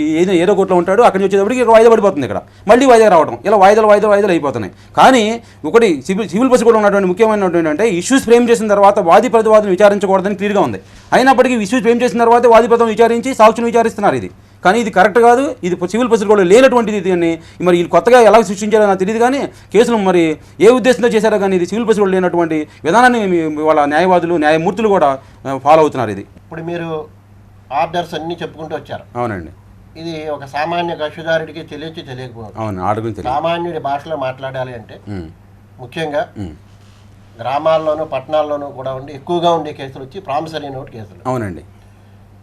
ఏదో ఏదో కోట్లో ఉంటాడు అక్కడి నుంచి వచ్చేటప్పటికి వాయిదా పడిపోతుంది ఇక్కడ. మళ్ళీ వాయిదా రావడం. ఇలా వాయిదాలు వాయిదాలు వాయిదాలు అయిపోతున్నాయి. కానీ ఒకటి సివిల్ సివిల్ బస్సు కూడా ఉన్నటువంటి ముఖ్యమైనటువంటి ఏంటంటే ఇష్యూస్ ఫ్రేమ్ చేసిన తర్వాత వాది ప్రతివాదం విచారించకూడదని క్లియర్గా ఉంది. అయినప్పటికీ ఇష్యూస్ ఫ్రేమ్ చేసిన తర్వాత వాది ప్రతివాదం విచారించి సాక్షులు విచారిస్తున్నారు ఇది. కానీ ఇది కరెక్ట్ కాదు. ఇది సివిల్ బస్సు కూడా లేనటువంటిది దీన్ని మరి వీళ్ళు కొత్తగా ఎలా సృష్టించారో నాకు తెలియదు కానీ కేసులు మరి ఏ ఉద్దేశంతో చేశారో కానీ ఇది సివిల్ బస్సు కూడా లేనటువంటి విధానాన్ని వాళ్ళ న్యాయవాదులు న్యాయమూర్తులు కూడా ఫాలో అవుతున్నారు ఇది. ఇప్పుడు మీరు ఆర్డర్స్ అన్నీ చెప్పుకుంటూ వచ్చారు. అవునండి. ఇది ఒక సామాన్య కక్షిదారుడికి తెలియచి తెలియదు. సామాన్యుడి భాషలో మాట్లాడాలి అంటే ముఖ్యంగా. గ్రామాల్లోనూ పట్టణాల్లోనూ కూడా ఉండి ఎక్కువగా ఉండే కేసులు వచ్చి ప్రామిసరీ నోట్ కేసులు. అవునండి.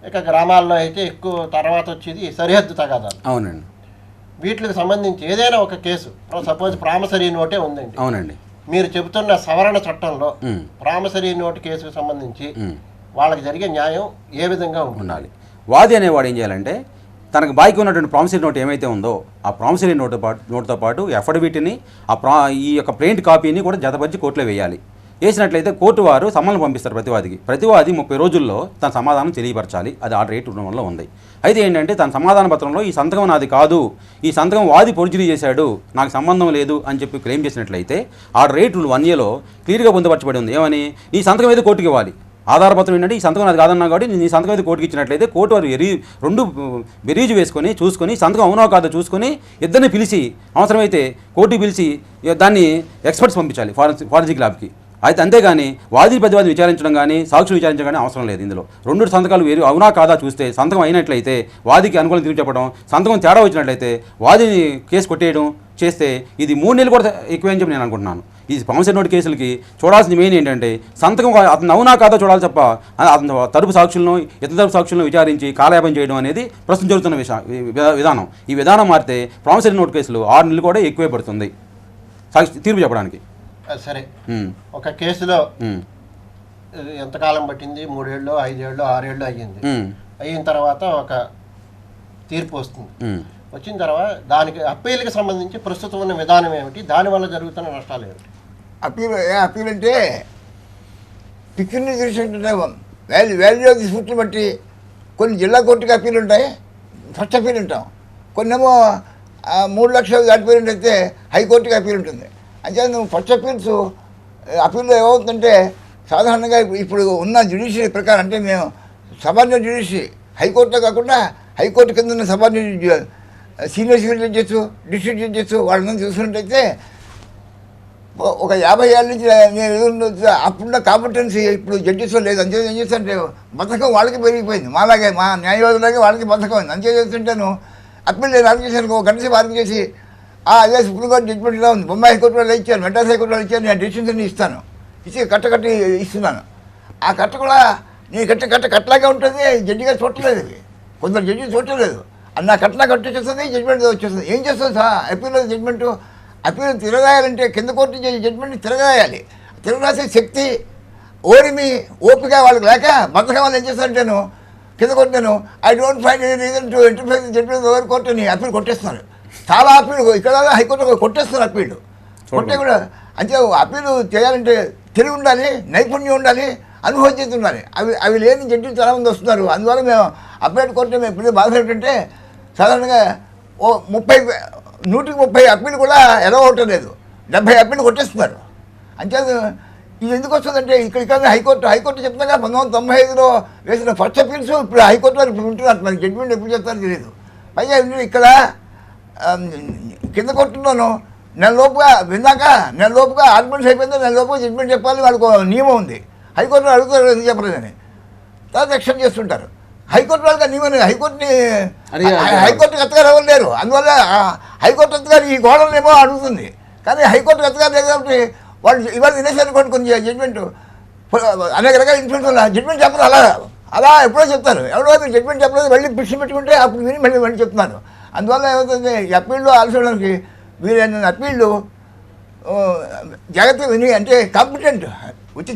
ఇక గ్రామాల్లో అయితే ఎక్కువ తర్వాత వచ్చేది సరిహద్దు తగాదాలు. అవునండి. వీటికి సంబంధించి ఏదైనా ఒక కేసు సపోజ్ ప్రామిసరీ నోటే ఉందండి. అవునండి. మీరు చెబుతున్న సవరణ చట్టంలో ప్రామిసరీ నోట్ కేసుకు సంబంధించి. వాళ్ళకి జరిగే న్యాయం ఏ విధంగా ఉండాలి. వాది అనేవాడు ఏం చేయాలంటే తనకు బాకీ ఉన్నటువంటి ప్రామిసరీ నోట్ ఏమైతే ఉందో ఆ ప్రామిసరీ నోట్ పాటు నోట్తో పాటు ఎఫిడవిట్ని ఆ ప్రా ఈ యొక్క ప్రింట్ కాపీని కూడా జతపరిచి కోర్టులో వేయాలి. వేసినట్లయితే కోర్టు వారు సమ్మలను పంపిస్తారు ప్రతివాదికి ప్రతివాది ముప్పై రోజుల్లో తన సమాధానం తెలియపరచాలి. అది ఆర్డర్ ఎయిట్ వల్ల ఉంది. అయితే ఏంటంటే తన సమాధాన పత్రంలో ఈ సంతకం నాది కాదు ఈ సంతకం వాది పొడిచిరీ చేశాడు నాకు సంబంధం లేదు అని చెప్పి క్లెయిమ్ చేసినట్లయితే ఆర్డర్ ఎయిట్ వన్ ఏలో క్లియర్గా పొందుపరచబడి ఉంది. ఏమని? ఈ సంతకం ఏదో కోర్టుకి ఇవ్వాలి. ఆధారపత్రం ఏంటంటే ఈ సంతకం అది కాదన్నా కాబట్టి నేను సంతకం అయితే కోర్టుకి ఇచ్చినట్లయితే కోర్టు వారు ఎరీ రెండు బెరీజు వేసుకొని చూసుకొని సంతకం అవునో కాదో చూసుకొని ఇద్దరిని పిలిచి అవసరమైతే కోర్టుకి పిలిచి దాన్ని ఎక్స్పర్ట్స్ పంపించాలి ఫారెన్సిక్ ఫారెన్సిక్ ల్యాబ్కి. అయితే అంతేగాని వాది ప్రతివాది విచారించడం కానీ సాక్షులు విచారించడం కానీ అవసరం లేదు ఇందులో. రెండు సంతకాలు వేరు అవునా కాదా చూస్తే సంతకం అయినట్లయితే వాదికి అనుకూలం తిరిగి చెప్పడం సంతకం తేడా వచ్చినట్లయితే వాదిని కేసు కొట్టేయడం చేస్తే ఇది మూడు నెలలు కూడా ఎక్కువ అని చెప్పి నేను అనుకుంటున్నాను. ఈ పవన్ నోటి కేసులకి చూడాల్సింది మెయిన్ ఏంటంటే సంతకం అతను అవునా కాదా చూడాలి తప్ప అతను తరపు సాక్షులను ఇతర తరపు సాక్షులను విచారించి కాలయాపన చేయడం అనేది ప్రస్తుతం జరుగుతున్న విధానం. ఈ విధానం మారితే ప్రామిసరీ నోట్ కేసులు ఆరు నెలలు కూడా ఎక్కువే పడుతుంది. సాక్షి తీర్పు చెప్పడానికి. సరే. ఒక కేసులో ఎంతకాలం పట్టింది? మూడేళ్ళు ఐదేళ్ళు ఆరేళ్ళు అయ్యింది. అయిన తర్వాత ఒక తీర్పు వస్తుంది. వచ్చిన తర్వాత దానికి అప్పీల్కి సంబంధించి ప్రస్తుతం ఉన్న విధానం ఏమిటి? దానివల్ల జరుగుతున్న నష్టాలు ఏమిటి? అప్పీల్ ఏ అప్పీల్ అంటే పిక్చర్ని చూసినట్టుంటే వాల్యూ వాల్యూ ఆఫ్ ది బట్టి కొన్ని జిల్లా కోర్టుకి అప్పీల్ ఉంటాయి. ఫస్ట్ అప్పీల్ ఉంటాం. కొన్నేమో మూడు లక్షలు దాటిపోయినట్టు అయితే హైకోర్టుకి అప్పీల్ ఉంటుంది. అంటే నువ్వు ఫస్ట్ అప్పీల్స్ అప్పీల్లో ఏమవుతుందంటే సాధారణంగా ఇప్పుడు- ఉన్న జ్యుడిషియరీ ప్రకారం అంటే మేము సబార్డినేట్ జ్యుడిషియరీ హైకోర్టులో కాకుండా హైకోర్టు కింద ఉన్న subordinate senior civil judges district judges వాళ్ళని చూసుకున్నట్టయితే ఒక యాభై ఏళ్ళ నుంచి నేను ఎదురు అప్పుడున్న కాంపిటెన్సీ ఇప్పుడు జడ్జిస్లో లేదు. అంతే ఏం చేస్తుంటే బతకం వాళ్ళకి పెరిగిపోయింది. మాలాగే మా న్యాయవాదులాగే వాళ్ళకి బతకం అయింది అంతే చేస్తుంటాను అప్పీల్ నేను ఆర్గ్యూ ఒక గంట సేపు ఆర్గ్యూ చేసి ఆ అదే సుప్రీంకోర్టు జడ్జిమెంట్లో ఉంది. బొంబాయి హైకోర్టులో ఇచ్చాను మెడ్రాస్ హైకోర్టులో ఇచ్చాను నేను డిసిషన్ ఇస్తాను. ఇచ్చి కట్ట కట్టి ఇస్తున్నాను. ఆ కట్ట కూడా నీ కట్ట కట్ట కట్టలాగే ఉంటుంది జడ్జి గారు చూడలేదు ఇది కొందరు జడ్జి చూడలేదు అన్న కట్టలా కట్టి వచ్చేస్తుంది జడ్జిమెంట్ వచ్చేస్తుంది. ఏం చేస్తుంది సార్? అప్పీల్ జడ్జిమెంటు అప్పీల్ తిరగాయాలంటే కింద కోర్టు జడ్జిమెంట్ తిరగాయాలి తిరగరాసే శక్తి ఓరిమి ఓపిక వాళ్ళకి లేక బతకం వాళ్ళు ఏం చేస్తారంటేను కింద కొట్టాను I don't find any reason to interfere judgement over కోర్టుని అప్పీల్ కొట్టేస్తున్నారు. చాలా అప్పీల్ ఇక్కడ హైకోర్టు కొట్టేస్తున్నారు అప్పీల్. కొట్టే కూడా అంటే అప్పీల్ చేయాలంటే తెలివి ఉండాలి నైపుణ్యం ఉండాలి అనుభవం చేసి ఉండాలి. అవి అవి లేని జడ్జిలు చాలామంది వస్తున్నారు. అందువల్ల మేము అప్పీల్ కోర్టు మేము ఇప్పుడు బాధ ఏంటంటే సాధారణంగా ఓ ముప్పై నూటికి ముప్పై అప్పీలు కూడా ఎలా అవటం లేదు డెబ్బై అప్పీలు కొట్టేస్తున్నారు. అంతే ఇది ఎందుకు వస్తుందంటే ఇక్కడ హైకోర్టు హైకోర్టు చెప్తాగా పంతొమ్మిది వందల తొంభై ఐదులో వేసిన ఫస్ట్ అప్పీల్స్ ఇప్పుడు హైకోర్టు వారు ఇప్పుడు ఉంటున్నారు. మరి జడ్జిమెంట్ ఎప్పుడు చెప్తారో తెలియదు పైగా ఇక్కడ కింద కొట్టున్నాను నెల లోపుగా విన్నాక నెల లోపుగా ఆర్గ్యుమెంట్స్ అయిపోయిందో నెల లోపుగా జడ్జిమెంట్ చెప్పాలి వాళ్ళకు నియమం ఉంది. హైకోర్టులో అడుగుతారు ఎందుకు చెప్పలేదని. తర్వాత ఎక్స్టెండ్ చేస్తుంటారు. హైకోర్టు వాళ్ళకి లేదు. హైకోర్టుని హైకోర్టు అత్తగారు ఎవరు లేరు. అందువల్ల హైకోర్టు అత్తగారు ఈ గోడలనేమో అడుగుతుంది. కానీ హైకోర్టు అత్తగారు లేదు కాబట్టి వాళ్ళు ఇవాళ వినేసారు కొన్ని కొన్ని జడ్జిమెంట్ అనేక రకాల ఇన్ఫ్లుయెన్స్ వల్ల జడ్జిమెంట్ చెప్పరు. అలా అలా ఎప్పుడో చెప్తారు. ఎవరో మీరు జడ్జిమెంట్ చెప్పలేదు. మళ్ళీ పిలిచి పెట్టుకుంటే అప్పుడు విని మళ్ళీ మళ్ళీ చెప్తున్నారు. అందువల్ల ఏమవుతుంది? అప్పీళ్ళు ఆలోచించడానికి వీరైన అప్పీళ్ళు జాగ్రత్తగా విని అంటే కాంపిటెంట్ వచ్చి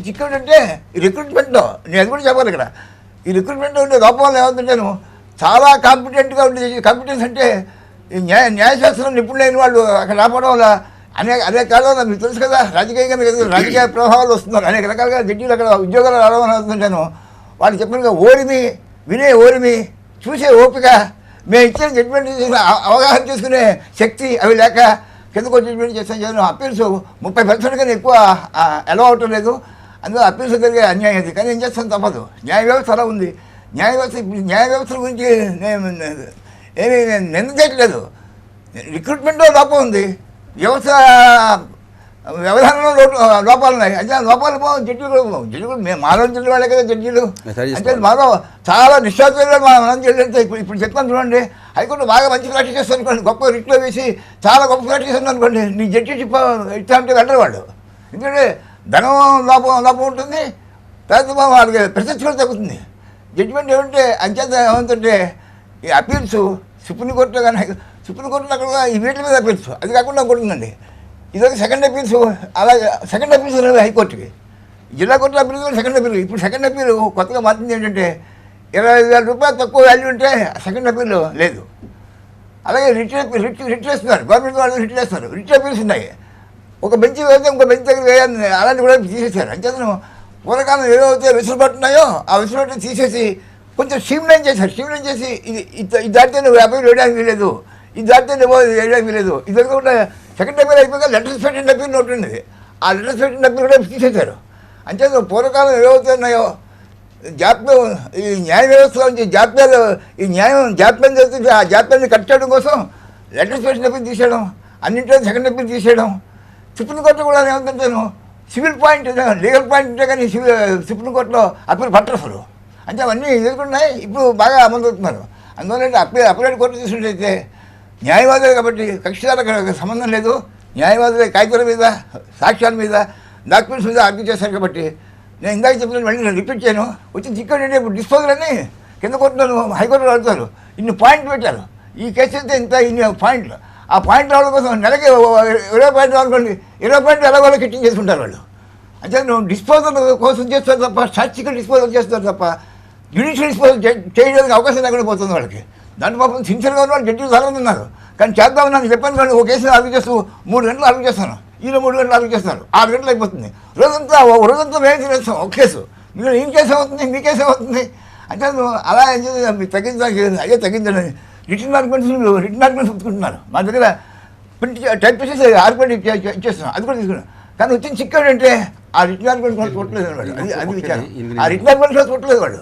ఈ రిక్రూట్మెంట్లో నేను అది కూడా చెప్పాలి ఇక్కడ. ఈ రిక్రూట్మెంట్ ఉండే లోపాలు వల్ల ఏమవుతుంటాను చాలా కాంపిటెంట్గా ఉండే కాంపిటెన్స్ అంటే ఈ న్యాయ న్యాయశాస్త్రం నిపుణులైన వాళ్ళు అక్కడ రావడం వల్ల అనేక అనేక కాలంలో మీకు తెలుసు కదా. రాజకీయంగా మీకు తెలుసు, రాజకీయ ప్రభావాలు వస్తున్నారు అనేక రకాలుగా జడ్జీలు అక్కడ ఉద్యోగాలు రావడం అవుతుంటాను వాళ్ళు చెప్పినగా ఓరిమి వినే ఓరిమి చూసే ఓపిక మేము ఇచ్చిన జడ్జిమెంట్ చేసిన అవగాహన చేసుకునే శక్తి అవి లేక కిందకు జడ్జిమెంట్ చేస్తాం. చేసిన అప్పీల్స్ ముప్పై పర్సెంట్ కన్నా ఎక్కువ ఎలా అవటం లేదు. అందులో అప్పీల్స్ జరిగే అన్యాయం అది కానీ ఏం చేస్తాం తప్పదు. న్యాయ వ్యవస్థ అలా ఉంది. న్యాయ వ్యవస్థ ఇప్పుడు న్యాయ వ్యవస్థ గురించి నేను ఏమీ నేను నిందించట్లేదు రిక్రూట్మెంట్లో లోపం ఉంది. వ్యవస్థ వ్యవధానంలో లోపాలు ఉన్నాయి. అంటే లోపాలు పో జడ్జిలు జడ్జిలు మేము మానవ జడ్జి వాళ్ళే కదా జడ్జిలు. అంటే మానవ చాలా నిశ్చాసంగా మనం జడ్జి ఇప్పుడు ఇప్పుడు చెప్తాను చూడండి. హైకోర్టు బాగా మంచి ప్రాక్టీస్ చేస్తాను అనుకోండి. గొప్ప రిట్లో వేసి చాలా గొప్ప ప్రాక్టీస్ చేస్తాను అనుకోండి. నీ జడ్జి ఇట్లా అంటే వెళ్ళరు వాళ్ళు. ఎందుకంటే ధనం లోపం లోపం ఉంటుంది. తర్వాత వాళ్ళకి ప్రశస్తి కూడా తగ్గుతుంది. జడ్జిమెంట్ ఏమంటే అంచేత ఏమంటుంటే ఈ అపీల్స్ సుప్రీంకోర్టులో కానీ సుప్రీంకోర్టులో అక్కడ ఈ వీటి మీద అపీల్స్ అది కాకుండా ఉంటుందండి ఇదొక సెకండ్ అపీల్స్ అలాగే సెకండ్ అపీల్స్ ఉన్నది హైకోర్టుకి జిల్లా కోర్టులో అప్పీల్ కూడా సెకండ్ అపీల్ ఇప్పుడు సెకండ్ అపీల్ కొత్తగా మారింది ఏంటంటే ఇరవై వేల రూపాయలు తక్కువ వాల్యూ ఉంటే సెకండ్ అపీల్ లేదు. అలాగే రిట్ రిట్ రిట్ వేస్తున్నారు గవర్నమెంట్ వాళ్ళు రిట్ చేస్తున్నారు. రిట్ అపీల్స్ ఉన్నాయి. ఒక బెంచ్ వేస్తే ఇంకో బెంచ్ దగ్గర వేయాలని అలాంటి కూడా తీసేశారు. అంచేతను పూర్వకాలం ఏవైతే వెసులుబాటు ఉన్నాయో ఆ వెసులుబాటు తీసేసి కొంచెం స్ట్రీమ్లైన్ చేశారు. స్ట్రీమ్లైన్ చేసి ఇది ఇది దాటితే నువ్వు అపీల్ వేయడానికి వీలేదు ఇది దాటితే నువ్వు వేయడానికి వీలేదు ఇది కూడా సెకండ్ టైం అయిపోయాక లెటర్స్ పెట్టిన డబ్బులు ఒకటి ఉండేది ఆ లెటర్స్ పెట్టిన డబ్బులు కూడా తీసేశారు. అంచేత పూర్వకాలం ఏవైతే ఉన్నాయో జాప్యం ఈ న్యాయ వ్యవస్థలో నుంచి జాప్యాలు ఈ న్యాయం జాప్యం చేస్తే ఆ జాప్యాన్ని కట్ చేయడం కోసం లెటర్స్ పెట్టిన డబ్బులు తీసేయడం అన్నింటిలో సెకండ్ డబ్బులు తీసేయడం సుప్రీంకోర్టు కూడా ఏమంటాను సివిల్ పాయింట్ లీగల్ పాయింట్ ఉంటే కానీ సివిల్ సుప్రీంకోర్టులో అప్పీల్ పట్టరు అసలు. అంటే అవన్నీ ఎదుర్కొన్నాయి ఇప్పుడు బాగా అమలు అవుతున్నారు. అందువల్ల అప్పీల్ అప్పీల్ కోర్టు తీసుకుంటే న్యాయవాదులు కాబట్టి కక్షిదారులకు సంబంధం లేదు. న్యాయవాదులు కాగితాల మీద సాక్ష్యాల మీద డాక్యుమెంట్స్ మీద ఆర్గ్యూ చేశారు కాబట్టి నేను ఇందాక చెప్పిన మళ్ళీ నేను రిపీట్ చేయను. వచ్చి చిక్కడి ఇప్పుడు డిస్పోజల్ అని కింద కోర్టులో హైకోర్టులో అడుగుతారు. ఇన్ని పాయింట్లు పెట్టారు. ఈ కేసు అయితే ఇంత ఇన్ని పాయింట్లు. ఆ పాయింట్ రావడం కోసం నెలకి ఇరవై పాయింట్ రావాలనుకోండి ఇరవై పాయింట్ ఎలా వాళ్ళు కిట్టింగ్ చేసుకుంటారు వాళ్ళు. అంటే నువ్వు డిస్పోజల్ కోసం చేస్తారు తప్ప స్టాటిస్టికల్ డిస్పోజల్ చేస్తారు తప్ప జ్యుడిషియల్ డిస్పోజల్ చేయడానికి అవకాశం లేకుండా పోతుంది వాళ్ళకి. దాని పాపం సిన్సియర్గా ఉన్న వాళ్ళు జడ్జీలు చాలా ఉన్నారు. కానీ చేద్దామని నాకు చెప్పాను కానీ ఒక కేసు ఆర్గ్యూ చేస్తూ మూడు గంటలు ఆర్గ్యూ చేస్తాను. ఈయన మూడు గంటలు ఆర్గ్యూ చేస్తారు. ఆరు గంటలు అయిపోతుంది. రోజంతా రోజంతా మేము చేస్తాం ఒక కేసు. మీరు ఏం కేసు అవుతుంది మీ కేసు అవుతుంది అంటే నువ్వు అలా ఏం చేసి మీరు తగ్గించడానికి అయ్యే తగ్గించండి రిటర్న్ మీరు రిటర్న్ ఆర్గ్యుమెంట్స్ ఒప్పుకుంటున్నారు. మా దగ్గర ప్రింట్ టైప్ చేసి ఆర్గ్యుమెంట్ ఇచ్చే- ఇచ్చే- ఇచ్చేస్తున్నాం అది కూడా తీసుకున్నాం. కానీ వచ్చిన చిక్కాడు అంటే ఆ రిటర్న్ ఆర్గ్యుమెంట్ కూడా చూడలేదు వాడు అది అది విచారం. ఆ రిటర్న్ ఆర్గ్యుమెంట్ కూడా చూడలేదు వాడు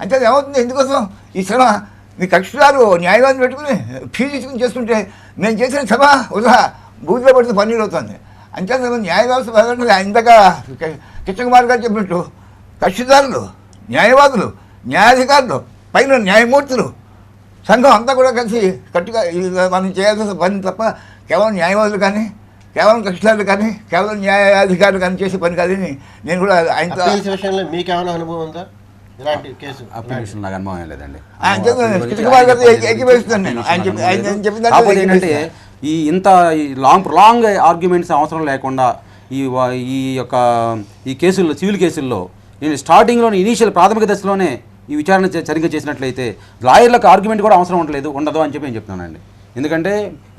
అంటే అది ఏమవుతుంది? ఎందుకోసం? ఈ శ్రమ మీ కక్షదారు న్యాయవాదం పెట్టుకుని ఫీజు తీసుకుని చేసుకుంటే మేము చేసిన శ్రమ వృధా. బూదిలో పడితే పన్నీరు అవుతుంది. అంతే న్యాయ వ్యవస్థ బాగుంటుంది ఇందాక కిషన్ కుమార్ గారు చెప్పినట్టు కక్షిదారులు న్యాయవాదులు న్యాయాధికారులు పైన న్యాయమూర్తులు సంఘం అంతా కూడా కలిసి కట్టుగా మనం చేయాల్సిన పని తప్ప కేవలం న్యాయవాదులు కానీ కేవలం కక్షిదారులు కానీ కేవలం న్యాయాధికారులు కానీ చేసే పని కాదని నేను కూడా ఆయనతో అనుభవం ఉందా? లేదండి. ఏంటంటే. ఈ ఇంత ఈ లాంగ్ లాంగ్ ఆర్గ్యుమెంట్స్ అవసరం లేకుండా ఈ ఈ యొక్క ఈ కేసుల్లో సివిల్ కేసుల్లో నేను స్టార్టింగ్లోనే ఇనీషియల్ ప్రాథమిక దశలోనే ఈ విచారణ సరిగ్గా చేసినట్లయితే లాయర్లకు ఆర్గ్యుమెంట్ కూడా అవసరం ఉండలేదు ఉండదు అని చెప్పి నేను చెప్తున్నానండి. ఎందుకంటే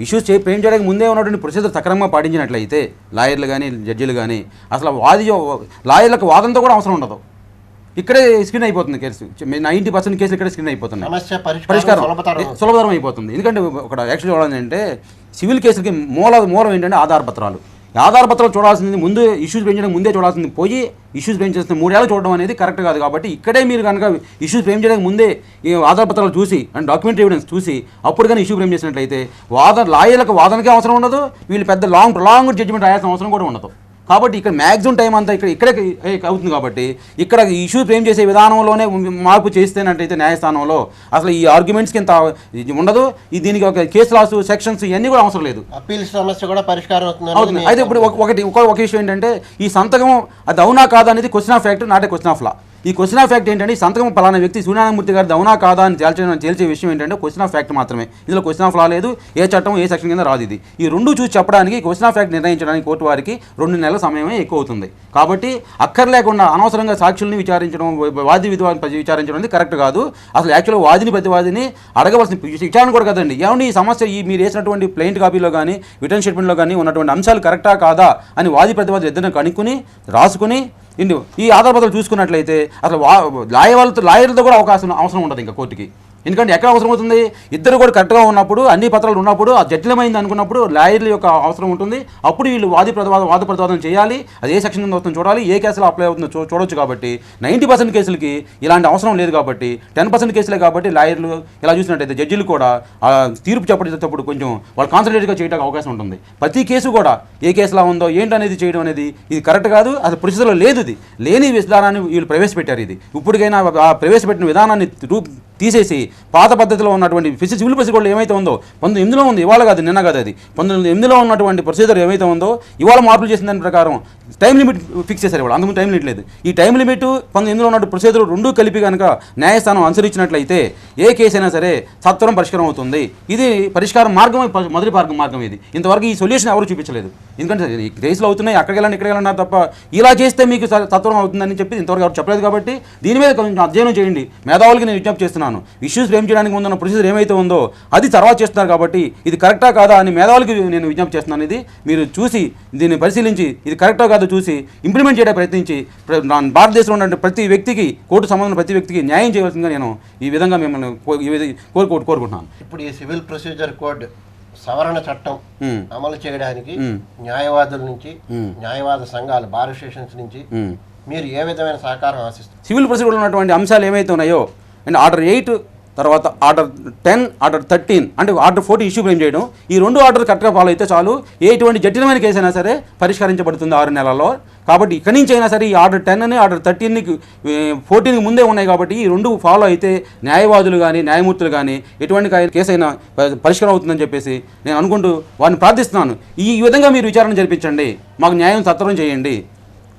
ఇష్యూస్ చే ఫ్రేమ్ చేయడానికి ముందే ఉన్నటువంటి ప్రొసీజర్ సక్రమంగా పాటించినట్లయితే లాయర్లు కానీ జడ్జిలు కానీ అసలు వాది లాయర్లకు వాదంతో కూడా అవసరం ఉండదు. ఇక్కడే స్క్రీన్ అయిపోతుంది కేసు. నైంటీ పర్సెంట్ కేసులు ఇక్కడే స్క్రీన్ అయిపోతున్నాయి. పరిష్కారం సులభతరం. అయిపోతుంది. ఎందుకంటే ఒక యాక్చువల్ చూడాలంటే సివిల్ కేసులకి మూల మూలం ఏంటంటే ఆధార పత్రాలు. ఆధారపత్రాలు ఆధార పత్రాలు చూడాల్సింది ముందు ఇష్యూస్ పెంచడానికి ముందే చూడాల్సింది. పోయి ఇష్యూస్ ఫ్రేమ్ మూడేళ్ళు చూడడం అనేది కరెక్ట్ కాదు కాబట్టి ఇక్కడే మీరు కనుక ఇష్యూస్ ఫ్రేమ్ చేయడానికి ముందే ఈ ఆధార పత్రాలు చూసి అండ్ డాక్యుమెంటరీ ఎవిడెన్స్ చూసి అప్పుడు కానీ ఇష్యూ ఫ్రేమ్ చేసినట్లయితే వాదన లాయర్లకు వాదనకే అవసరం ఉండదు. వీళ్ళు పెద్ద లాంగ్ లాంగ్ జడ్జిమెంట్ రాయాల్సిన అవసరం కూడా ఉండదు. కాబట్టి ఇక్కడ మ్యాక్సిమం టైం అంతా ఇక్కడ ఇక్కడే అవుతుంది కాబట్టి ఇక్కడ ఇష్యూ ఫ్రేమ్ చేసే విధానంలోనే మార్పు చేస్తేనట్టయితే న్యాయస్థానంలో అసలు ఈ ఆర్గ్యుమెంట్స్కి ఇంత ఇది ఉండదు. ఈ దీనికి ఒక కేసు లాస్ సెక్షన్స్ ఇవన్నీ కూడా అవసరం లేదు. అప్పీల్స్ సమస్య కూడా పరిష్కారం అవుతుంది. అయితే ఇప్పుడు ఒక- ఒకటి ఒక ఒక విషయం ఏంటంటే ఈ సంతకం అది అవునా కాదా అనేది question of fact not a question of law ఈ క్వశ్చన్ ఆఫ్ ఫ్యాక్ట్ ఏంటంటే సంతకం పలానా వ్యక్తి సూర్యనారాయణమూర్తి గారి అవునా కాదా అని తేల్చే తేల్చే విషయం ఏంటంటే క్వశ్చన్ ఆఫ్ ఫ్యాక్ట్ మాత్రమే. ఇందులో క్వశ్చన్ ఆఫ్ లా లేదు ఏ చట్టం ఏ సెక్షన్ కింద రాదు ఇది. ఈ రెండు చూసి చెప్పడానికి క్వశ్చన్ ఆఫ్ ఫ్యాక్ట్ నిర్ణయించడానికి కోర్టు వారికి రెండు నెలల సమయమే ఎక్కువ అవుతుంది కాబట్టి అక్కర్లేకుండా అనవసరంగా సాక్షుల్ని విచారించడం వాది విధి విచారించడం అనేది కరెక్ట్ కాదు. అసలు యాక్చువల్గా వాదిని ప్రతివాదిని అడగవలసిన విచారణ కూడా కదండి. ఏమండి ఈ సమస్య ఈ మీరు వేసినటువంటి ప్లెయింట్ కాపీలో కానీ రిటర్న్ స్టేట్మెంట్లో కానీ ఉన్నటువంటి అంశాలు కరెక్టా కాదా అని వాది ప్రతివాది ఇద్దరిని కనుక్కుని రాసుకుని ఇందు ఈ ఆధారపత్రాలు చూసుకున్నట్లయితే అసలు వా లాయర్ వాళ్ళతో లాయర్లతో కూడా అవకాశం అవసరం ఉండదు ఇంకా కోర్టుకి. ఎందుకంటే ఎక్కడ అవసరం అవుతుంది? ఇద్దరు కూడా కరెక్ట్గా ఉన్నప్పుడు అన్ని పత్రాలు ఉన్నప్పుడు ఆ జటిలమైంది అనుకున్నప్పుడు లాయర్ల యొక్క అవసరం ఉంటుంది. అప్పుడు వీళ్ళు వాది ప్రతివాద వాద ప్రతివాదం చేయాలి. అది ఏ సెక్షన్ కింద వస్తుందో చూడాలి. ఏ కేసులో అప్లై అవుతుందో చూ చూడొచ్చు కాబట్టి. నైంటీ పర్సెంట్ కేసులకి ఇలాంటి అవసరం లేదు కాబట్టి టెన్ పర్సెంట్ కేసులే కాబట్టి లాయర్లు ఇలా చూసినట్టయితే జడ్జిలు కూడా ఆ తీర్పు చెప్పేటప్పుడు కొంచెం వాళ్ళు కాన్సన్ట్రేట్గా చేయడానికి అవకాశం ఉంటుంది. ప్రతి కేసు కూడా ఏ కేసులా ఉందో ఏంటనేది చేయడం అనేది ఇది కరెక్ట్ కాదు. అసలు పరిస్థితుల్లో లేదు ఇది. లేని విధానాన్ని వీళ్ళు ప్రవేశపెట్టారు ఇది. ఇప్పటికైనా ఆ ప్రవేశపెట్టిన విధానాన్ని రూప్ తీసేసి పాత పద్ధతిలో ఉన్నటువంటి ఫిసి సివిల్ ప్రొసీజర్ ఏమైతే ఉందో పంతొమ్మిది ఎనిమిదిలో ఉంది ఇవాళ కాదు నిన్న కాదు అది. పంతొమ్మిది ఎనిమిదిలో ఉన్నటువంటి ప్రొసీజర్ ఏమైతే ఉందో ఇవాళ మార్పులు చేసిన దాని ప్రకారం టైం లిమిట్ ఫిక్స్ చేశారు ఇవాళ. అందుకు టైం లిమిట్ లేదు. ఈ టైం లిమిట్ పంతొమ్మిది ఎనిమిదిలో ఉన్న ప్రొసీజర్ రెండు కలిపి కనుక న్యాయస్థానం అనుసరించినట్లయితే ఏ కేసు అయినా సరే సత్వరం పరిష్కారం అవుతుంది. ఇది పరిష్కారం మార్గం మొదటి మార్గం మార్గం ఇది. ఇంతవరకు ఈ సొల్యూషన్ ఎవరు చూపించలేదు. ఎందుకంటే ఈ కేసులు అవుతున్నాయి అక్కడికి వెళ్ళండి ఇక్కడికి వెళ్ళండి తప్ప ఇలా చేస్తే మీకు సత్వరం అవుతుందని చెప్పి ఇంతవరకు ఎవరు చెప్పలేదు కాబట్టి దీని మీద కొంచెం అధ్యయనం చేయండి. మేధావులకి నేను విజ్ఞప్తి చేస్తున్నాను ఇష్యూస్ ఫ్రేమ్ చేయడానికి ముందున్న ప్రొసీజర్ ఏమైతే ఉందో అది తర్వాత చేస్తున్నారు కాబట్టి ఇది కరెక్టా కాదా అని మేధావులకి నేను విజ్ఞప్తి చేస్తున్నాను ఇది మీరు చూసి దీన్ని పరిశీలించి ఇది కరెక్టా కాదో చూసి ఇంప్లిమెంట్ చేయడానికి ప్రయత్నించి భారతదేశంలో ఉన్న ప్రతి వ్యక్తికి కోర్టు సంబంధం ప్రతి వ్యక్తికి న్యాయం చేయవలసిందిగా నేను ఈ విధంగా మిమ్మల్ని కోరుకో కోరుకుంటున్నాను ఇప్పుడు ఈ సివిల్ ప్రొసీజర్ కోడ్ సవరణ చట్టం అమలు చేయడానికి. న్యాయవాదుల నుంచి. న్యాయవాద సంఘాలు బార్ అసోసియేషన్స్ నుంచి. మీరు ఏ విధమైన సహకారం ఆశిస్తారు సివిల్ ప్రొసీజర్లో ఉన్నటువంటి అంశాలు ఏమైతే ఉన్నాయో అండ్ ఆర్డర్ ఎయిట్ తర్వాత ఆర్డర్ టెన్ ఆర్డర్ థర్టీన్ అంటే ఆర్డర్ ఫోర్టీ ఇష్యూ ఫ్రేమ్ చేయడం. ఈ రెండు ఆర్డర్ కరెక్ట్గా ఫాలో అయితే చాలు. ఎటువంటి జటిలమైన కేసు అయినా సరే పరిష్కరించబడుతుంది ఆరు నెలల్లో. కాబట్టి ఇక్కడి నుంచి అయినా సరే ఈ ఆర్డర్ టెన్ అని ఆర్డర్ థర్టీన్కి ఫోర్టీన్కి ముందే ఉన్నాయి కాబట్టి ఈ రెండు ఫాలో అయితే న్యాయవాదులు కానీ న్యాయమూర్తులు కానీ ఎటువంటి కేసు అయినా పరిష్కారం అవుతుందని చెప్పేసి నేను అనుకుంటూ వారిని ప్రార్థిస్తున్నాను. ఈ ఈ విధంగా మీరు విచారణ జరిపించండి. మాకు న్యాయం సత్వరం చేయండి.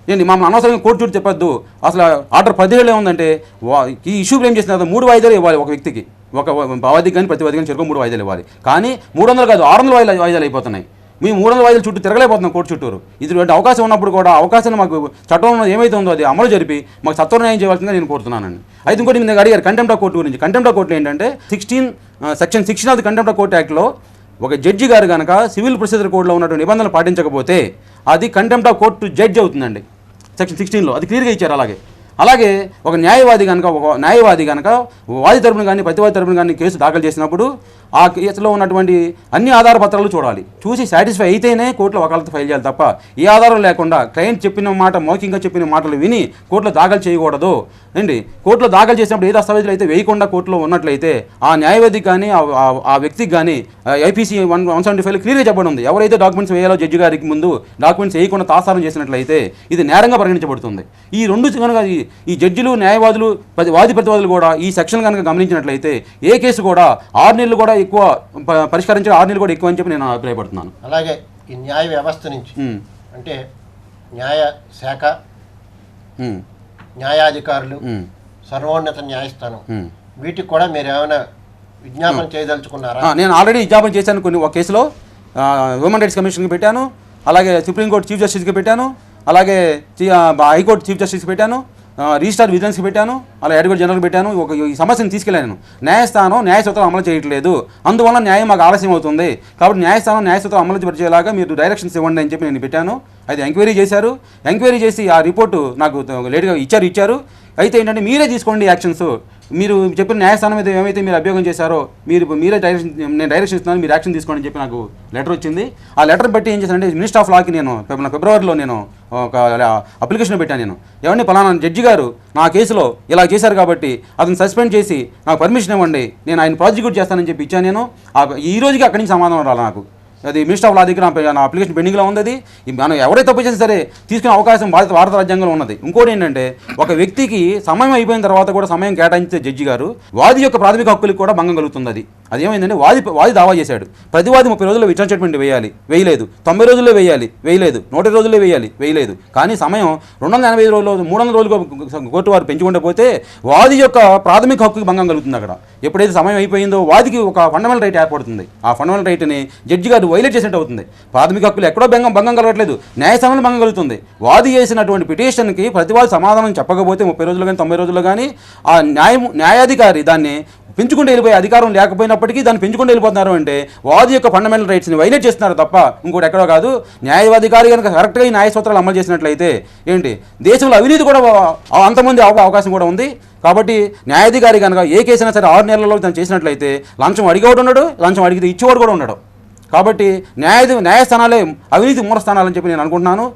ఏంటి మమ్మల్ని అనవసరంగా కోర్టు చూడు చెప్పొద్దు. అసలు ఆర్డర్ పదిహేళ్ళు ఏముందంటే వా- ఈ ఇష్యూ ఏం చేసిన మూడు వాయిదాలు ఇవ్వాలి ఒక వ్యక్తికి. ఒక వాదికి కానీ ప్రతి వాదికి కానీ చెరుకు మూడు వాయిదాలు ఇవ్వాలి. కానీ మూడు వందలు కాదు ఆరు వందల వాయిదాలు వాయిదాలు అయిపోతున్నాయి. మేము మూడు వందల వాయిదాలు చుట్టూ తిరగలేకపోతున్నాం కోర్టు చుట్టూరు. ఇటువంటి అవకాశం ఉన్నప్పుడు కూడా అవకాశాన్ని మాకు చట్టంలో ఏమైతే ఉందో అది అమలు జరిపి మాకు సత్వర న్యాయం చేయవలసిందిగా నేను కోరుతున్నానండి. అయితే ఇంకోటి మీరు అడిగారు కంటెంప్ట్ ఆఫ్ కోర్టు గురించి. కంటెంప్ట్ ఆఫ్ కోర్టు ఏంటంటే sixteen section sixteen of the contempt of court యాక్ట్లో ఒక జడ్జి గారు కనుక సివిల్ ప్రొసీజర్ కోడ్లో ఉన్నటువంటి నిబంధనలు పాటించకపోతే అది కంటెంప్ట్ ఆఫ్ కోర్టు జడ్జ్ అవుతుందండి. సెక్షన్ సిక్స్టీన్లో అది క్లియర్గా ఇచ్చారు అలాగే. అలాగే ఒక న్యాయవాది కనుక ఒక న్యాయవాది కనుక వాది తరపున కానీ ప్రతివాది తరపున కానీ కేసు దాఖలు చేసినప్పుడు ఆ కేసులో ఉన్నటువంటి అన్ని ఆధార పత్రాలు చూడాలి. చూసి సాటిస్ఫై అయితేనే కోర్టులో వకాలతు ఫైల్ చేయాలి తప్ప ఏ ఆధారం లేకుండా క్లయింట్ చెప్పిన మాట మౌఖికంగా చెప్పిన మాటలు విని కోర్టులో దాఖలు చేయకూడదు. అండి కోర్టులో దాఖలు చేసినప్పుడు ఏ దస్తావేజులు అయితే వేయకుండా కోర్టులో ఉన్నట్లయితే ఆ న్యాయవాదికి కానీ ఆ- వ్యక్తికి కానీ IPC one one seventy five క్లియర్గా చెప్పడం ఉంది. ఎవరైతే డాక్యుమెంట్స్ వేయాలో జడ్జి గారికి ముందు డాక్యుమెంట్స్ వేయకుండా తాసారం చేసినట్లయితే ఇది నేరంగా పరిగణించబడుతుంది. ఈ రెండు కనుక ఈ- జడ్జిలు న్యాయవాదులు ప్రతి వాది ప్రతివాదులు కూడా ఈ సెక్షన్ కనుక గమనించినట్లయితే ఏ కేసు కూడా ఆరు నెలలు కూడా ఎక్కువ పరిష్కరించే ఆరు నెలలు కూడా ఎక్కువ అని చెప్పి నేను అభిప్రాయపడుతున్నాను. అలాగే ఈ న్యాయ వ్యవస్థ నుంచి అంటే న్యాయ శాఖ న్యాయాధికారులు సర్వోన్నత న్యాయస్థానం. వీటికి కూడా మీరు ఏమైనా విజ్ఞాపన చేయదలుచుకున్నారా? నేను ఆల్రెడీ విజ్ఞాపన చేశాను కొన్ని ఒక కేసులో. హ్యూమన్ రైట్స్ కమిషన్కి పెట్టాను. అలాగే సుప్రీంకోర్టు చీఫ్ జస్టిస్కి పెట్టాను. అలాగే హైకోర్టు చీఫ్ జస్టిస్కి పెట్టాను. రిజిస్టార్ విజిలెన్స్కి పెట్టాను అలా అడ్వకేట్ జనరల్కి పెట్టాను ఒక ఈ సమస్యను తీసుకెళ్ళాను న్యాయస్థానం న్యాయ సూత్రం అమలు చేయట్లేదు. అందువల్ల న్యాయం మాకు ఆలస్యం అవుతుంది. కాబట్టి న్యాయస్థానం న్యాయ సూత్రం అమలు పరిచేలాగా మీరు డైరెక్షన్స్ ఇవ్వండి అని చెప్పి నేను పెట్టాను. అయితే ఎంక్వైరీ చేశారు. ఎంక్వైరీ చేసి ఆ రిపోర్టు నాకు లేట్గా ఇచ్చారు ఇచ్చారు. అయితే ఏంటంటే మీరే తీసుకోండి యాక్షన్స్ మీరు చెప్పిన న్యాయస్థానం మీద ఏమైతే మీరు అభియోగం చేశారో మీరు మీరే డైరెక్షన్ నేను డైరెక్షన్ ఇస్తున్నాను మీరు యాక్షన్ తీసుకోండి అని చెప్పి నాకు లెటర్ వచ్చింది. ఆ లెటర్ బట్టి ఏం చేశానంటే మినిస్టర్ ఆఫ్ లాకి నేను ఫిబ్రవరిలో నేను ఒక అప్లికేషన్ పెట్టాను నేను. ఏమండి పలానా జడ్జి గారు నా కేసులో ఇలా చేశారు కాబట్టి అతను సస్పెండ్ చేసి నాకు పర్మిషన్ ఇవ్వండి నేను ఆయన ప్రాసిక్యూట్ చేస్తానని చెప్పి ఇచ్చాను నేను. ఆ- ఈ రోజుకి అక్కడి నుంచి సమాధానం రాలి నాకు. అది మినిస్టర్ ఆఫ్ లా దగ్గర నా- అప్లికేషన్ పెండింగ్లో ఉంది అది. మనం ఎవరైతే తప్పు చేసినా సరే తీసుకునే అవకాశం భారత భారత రాజ్యాంగంలో ఉన్నది. ఇంకోటి ఏంటంటే ఒక వ్యక్తికి సమయం అయిపోయిన తర్వాత కూడా సమయం కేటాయించే జడ్జి గారు వాది యొక్క ప్రాథమిక హక్కులకు కూడా భంగం కలుగుతుంది అది. అది ఏమైందంటే వాది వాది దావా చేశాడు. ప్రతివాది ముప్పై రోజుల్లో విచారణ స్టేట్మెంట్ వేయాలి. వేయలేదు. తొంభై రోజుల్లో వేయాలి. వేయలేదు. నూట రోజుల్లో వేయాలి. వేయలేదు. కానీ సమయం రెండు వందల ఎనభై ఐదు రోజులు మూడు వందల రోజులు కోర్టు వారు పెంచుకుంటే పోతే వాది యొక్క ప్రాథమిక హక్కుకి భంగం కలుగుతుంది అక్కడ. ఎప్పుడైతే సమయం అయిపోయిందో వాదికి ఒక ఫండమెంటల్ రైట్ ఏర్పడుతుంది. ఆ ఫండమెంటల్ రైట్ని జడ్జి గారు వైలేట్ చేసినట్టు అవుతుంది. ప్రాథమిక హక్కులు ఎక్కడో భంగం భంగం కలగట్లేదు. న్యాయస్థానంలో భంగం కలుగుతుంది. వాది చేసినటువంటి పిటిషన్కి ప్రతివాది సమాధానం చెప్పకపోతే ముప్పై రోజులు కానీ తొంభై రోజుల్లో కానీ ఆ న్యాయం న్యాయాధికారి దాన్ని పెంచుకుంటూ వెళ్ళిపోయే అధికారం లేకపోయినప్పటికీ దాన్ని పెంచుకుంటూ వెళ్ళిపోతున్నారు అంటే వాది యొక్క ఫండమెంటల్ రైట్స్ని వైలేట్ చేస్తున్నారు తప్ప ఇంకోటి ఎక్కడో కాదు. న్యాయవాధికారి కనుక కరెక్ట్గా ఈ న్యాయ సూత్రాలు అమలు చేసినట్లయితే ఏంటి? దేశంలో అవినీతి కూడా అంతమంది అవకాశం కూడా ఉంది. కాబట్టి న్యాయాధికారి కనుక ఏ కేసైనా సరే ఆరు నెలల్లో తను చేసినట్లయితే లంచం అడిగేవాడు ఉన్నాడు లంచం అడిగితే ఇచ్చేవాడు కూడా ఉన్నాడు. కాబట్టి న్యాయ న్యాయస్థానాలే అవినీతి మూలస్థానాలని చెప్పి నేను అనుకుంటున్నాను.